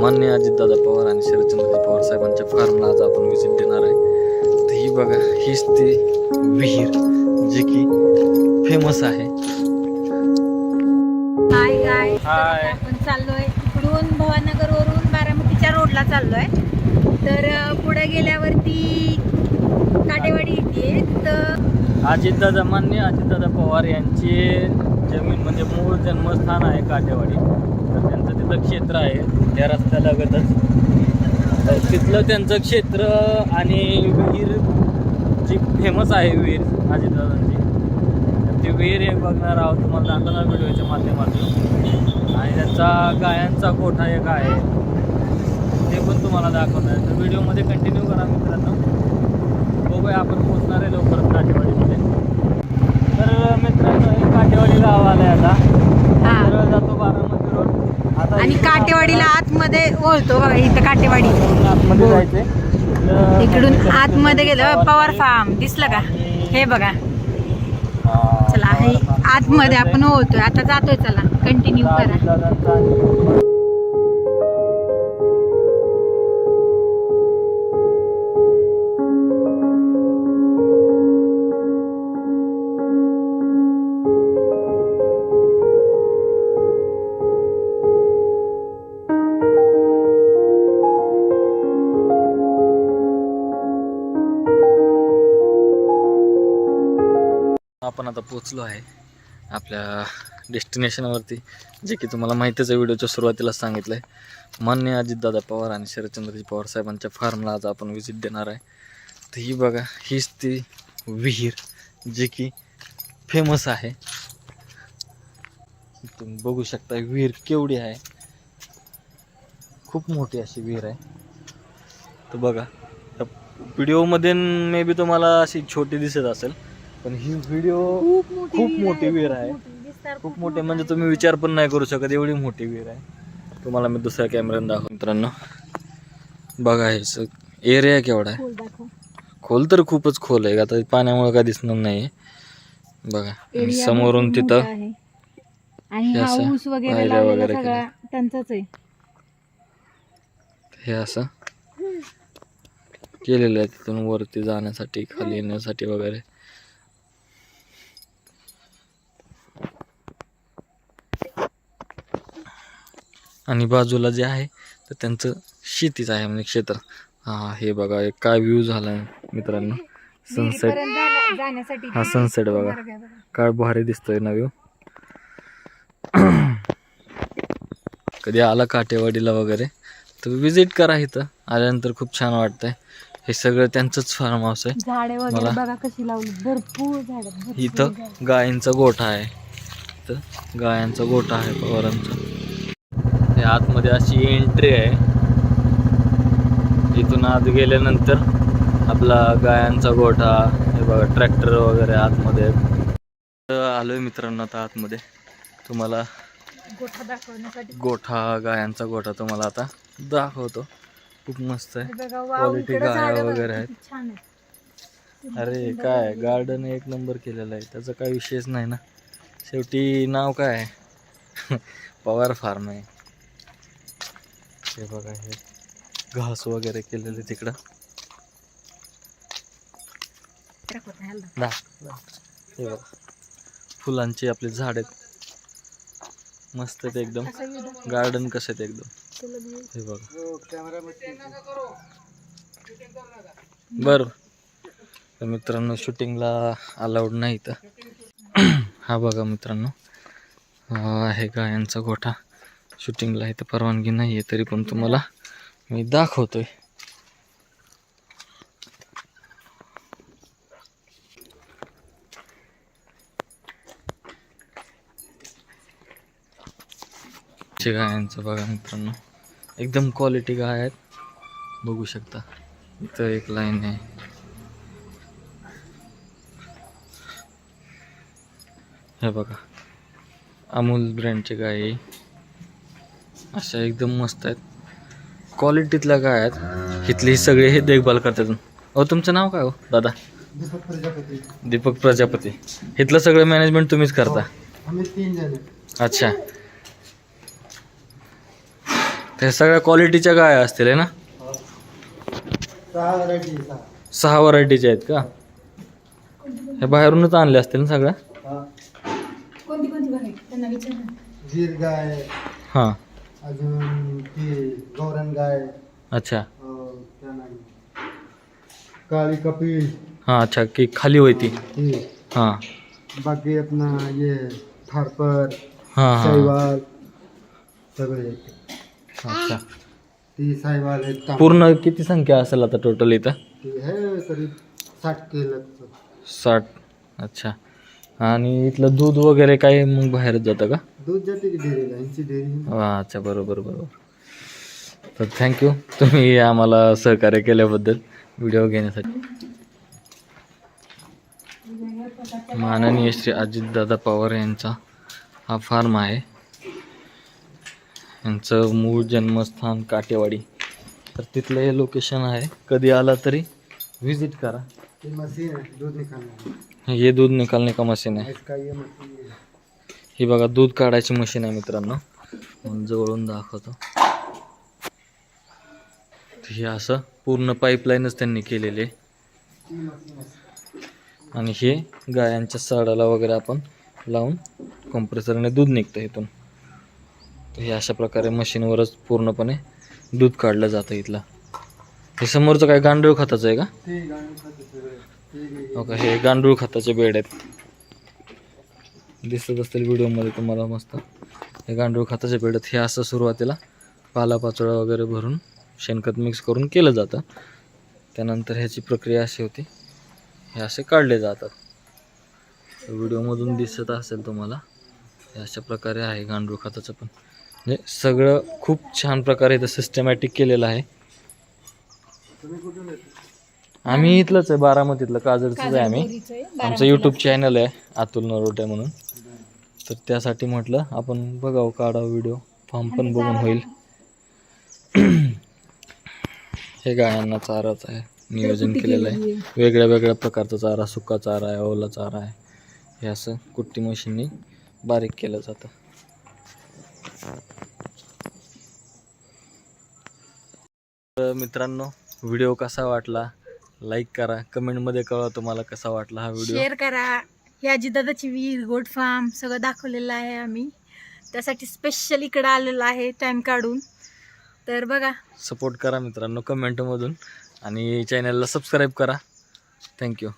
मान्य अजितदादा पवार आणि शरदचंद्रजी पवार साहेबांच्या फार्मला आज आपण व्हिजिट देणार आहे. तर ही बघा हीच ती विहीर जे की फेमस आहे. हाय गाय हाय. आपण चाललोय इकडून भवानगर वरून बारामतीच्या रोडला चाललोय. तर अ, पुढे गेल्यावरती काटेवाडी येते. तर अजितदादा मान्य अजितदादा पवार यांची जमीन म्हणजे मूळ जन्मस्थान आहे काटेवाडी. तर त्यांचं तिथं क्षेत्र आहे त्या रस्त्यालगतच तर तिथलं त्यांचं क्षेत्र आणि विहीर जी फेमस आहे विहीर अजितदादांची तर ती विहीर हे बघणार आहोत. तुम्हाला दाखवणार व्हिडिओच्या माध्यमातून. आणि त्यांचा गायांचा गोठा एक आहे ते पण तुम्हाला दाखवणार आहे. तर व्हिडिओमध्ये कंटिन्यू करा मित्रांनो. बघूया आपण पोहोचणार आहे लवकरच काठेवाडीमध्ये. तर मित्रांनो हे काठेवाडी गाव आलंय आता. हा. तर जातो आता आणि काटेवाडीला आतमध्ये ओळतो बघा इथं काटेवाडी. आतमध्ये जायचंय. इकडून आतमध्ये गेलं. पवार फार्म दिसलं का? हे बघा. चला हे. आतमध्ये आपण ओळतोय आता जातोय चला. कंटिन्यू करा. आपण आता पोचलो आहे आपल्या डेस्टिनेशनवरती जे की तुम्हाला माहितीच आहे व्हिडिओच्या सुरुवातीला सांगितलं आहे मान्य अजितदादा पवार आणि शरदचंद्रजी पवार साहेबांच्या फार्मला आज आपण व्हिजिट देणार आहे. तर ही बघा हीच ती विहीर जी की फेमस आहे. तुम्ही बघू शकता विहीर केवढी आहे. खूप मोठी अशी विहीर आहे. तर बघा व्हिडिओमध्ये मे बी तुम्हाला अशी छोटी दिसत असेल. पण ही व्हिडिओ खूप मोठी विहीर आहे खूप मोठी म्हणजे तुम्ही विचार पण नाही करू शकत एवढी मोठी विहीर आहे. तुम्हाला मी दुसऱ्या कॅमेऱ्याने दाखव मित्रांनो. बघा हे एरिया केवढा आहे. खोल तर खूपच खोल आहे आता पाण्यामुळे काय दिसणार नाही बघा समोरून तिथं वगैरे आहे. हे असं. केलेलं आहे तिथून वरती जाण्यासाठी खाली येण्यासाठी वगैरे. आणि बाजूला जे आहे तर त्यांचं शेतीच आहे म्हणजे क्षेत्र. हा हे बघा हे काय व्ह्यू झाला मित्रांनो. सनसेट हा सनसेट बघा. काय भारी दिसतोय ना व्ह्यू कधी आला काटेवाडीला वगैरे तर विजिट करा इथं. आल्यानंतर खूप छान वाटतंय. हे सगळं त्यांचंच फार्म हाऊस आहे. झाडे वगैरे मला- बघा कशी लावली. भरपूर झाड इथं गायींचा गोठा आहे. इथं गायांचा गोठा आहे पवारांचा. हे आतमध्ये अशी एंट्री आहे. इथून आत गेल्यानंतर आपला गायांचा गोठा हे बघा ट्रॅक्टर वगैरे आतमध्ये. आलोय मित्रांनो आता आतमध्ये. तुम्हाला गोठा दाखवण्यासाठी. गोठा गायांचा गोठा तुम्हाला आता दाखवतो. खूप मस्त आहे. हे इकडे गाया वगैरे आहेत. अरे काय गार्डन एक नंबर केलेलं आहे. त्याचा काही विषयच नाही ना. शेवटी नाव काय आहे? पवार फार्म आहे. हे बघा हे घास वगैरे केलेले तिकडं. हे बघा फुलांची आपली झाड आहेत. मस्त आहेत एकदम. गार्डन कसं आहेत एकदम. हे बघा. बरं. तर मित्रांनो शूटिंगला अलाउड नाही तर हा बघा मित्रांनो. हा आहे गायांचा गोठा? शूटिंगला इथं परवानगी नाही आहे तरी पण तुम्हाला मी दाखवतोय. गायांचं बघा मित्रांनो. एकदम क्वालिटी गाय आहेत. बघू शकता. इथं एक लाईन आहे. हे बघा. अमूल ब्रँडचे गाय आहे अशा एकदम मस्त आहेत. क्वालिटीतल्या गाय आहेत? इथले सगळे हे देखभाल करतात. अहो तुमचं नाव काय हो दादा? दीपक प्रजापती. दीपक प्रजापती इथलं सगळं मॅनेजमेंट तुम्हीच करता? आम्ही तीन जण आहे. अच्छा. हे सगळ्या क्वालिटीच्या गाया असतील आहे ना? सहा व्हरायटी सहा सहा व्हरायटीच्या आहेत का? हे बाहेरूनच आणले असतील ना सगळ्या? हा. कोणती कोणती बघायची त्यांना विचार गीर गाय हां. अजून ती गौरण गाय. अच्छा. अं, नाम काली कपिल. हां अच्छा की खाली होती ती. हां बाकी अपना ये थारपर हां हां. साहिवाल सगळे. अच्छा. ती साहिवाल एक तांब- पूर्ण किती संख्या असेल आता टोटल इथं? ती है करीब साठ केलं साठ. अच्छा. आणि इथलं दूध वगैरे काय मग बाहेरच जातं का? दूध जाते की डेअरीला यांची डेअरी अच्छा बरोबर बरोबर. तर थँक्यू तुम्ही आम्हाला सहकार्य केल्याबद्दल व्हिडिओ घेण्यासाठी. माननीय श्री अजितदादा पवार यांचा हा फार्म आहे. यांचं मूळ जन्मस्थान काटेवाडी. तर तिथलं हे लोकेशन आहे. कधी आला तरी व्हिजिट करा. मशीन आहे दूध हे दूध निकालणे का मशीन आहे? है बघा दूध काढायची मशीन आहे मित्रांनो. मग जवळून दाखवतो. हे असं पूर्ण पाईपलाईनच त्यांनी केलेली आहे. आणि हे गायांच्या साडाला वगैरे आपण लावून कंप्रेसरने दूध निघतं इथून. तर हे अशा प्रकारे मशीनवरच पूर्णपणे दूध काढलं जातं इथलं. हे समोरचं काय गांडूळ खताचं आहे का? हो का? हे गांडूळ खताचे बेड आहेत. दिसत असतील व्हिडिओमध्ये तुम्हाला मस्त हे गांडूळ खताचे बेड आहेत हे असं सुरुवातीला पालापाचोळा वगैरे भरून शेणखत मिक्स करून केलं जातं. त्यानंतर ह्याची प्रक्रिया अशी होती. हे असे काढले जातात. व्हिडिओमधून दिसत असेल तुम्हाला हे अशा प्रकारे आहे गांडूळ खताचं पण. म्हणजे सगळं खूप छान प्रकारे इथं सिस्टमॅटिक केलेलं आहे. आम्ही इथलंच आहे बारामतीतलं. काजरचंच आहे आम्ही. आमचं यूट्यूब चॅनल आहे अतुल नरोटे म्हणून. तर त्यासाठी म्हटलं आपण बघावं काढावं व्हिडिओ फॉर्म पण बघून होईल. हे गायांना चाराच आहे. नियोजन केलेलं आहे. वेगळ्या वेगळ्या प्रकारचा चारा सुका चारा आहे ओला चारा आहे. हे असं कुट्टी मशीननी बारीक केलं जातं. तर मित्रांनो व्हिडिओ कसा वाटला? लाईक करा. कमेंटमध्ये कळवा तुम्हाला कसा वाटला हा व्हिडिओ शेअर करा. हे आजीदादाची वीर गोट फार्म सगळं दाखवलेलं आहे आम्ही. त्यासाठी स्पेशल इकडं आलेलं आहे टाईम काढून. तर बघा. सपोर्ट करा मित्रांनो कमेंटमधून आणि चॅनलला सबस्क्राईब करा. थँक्यू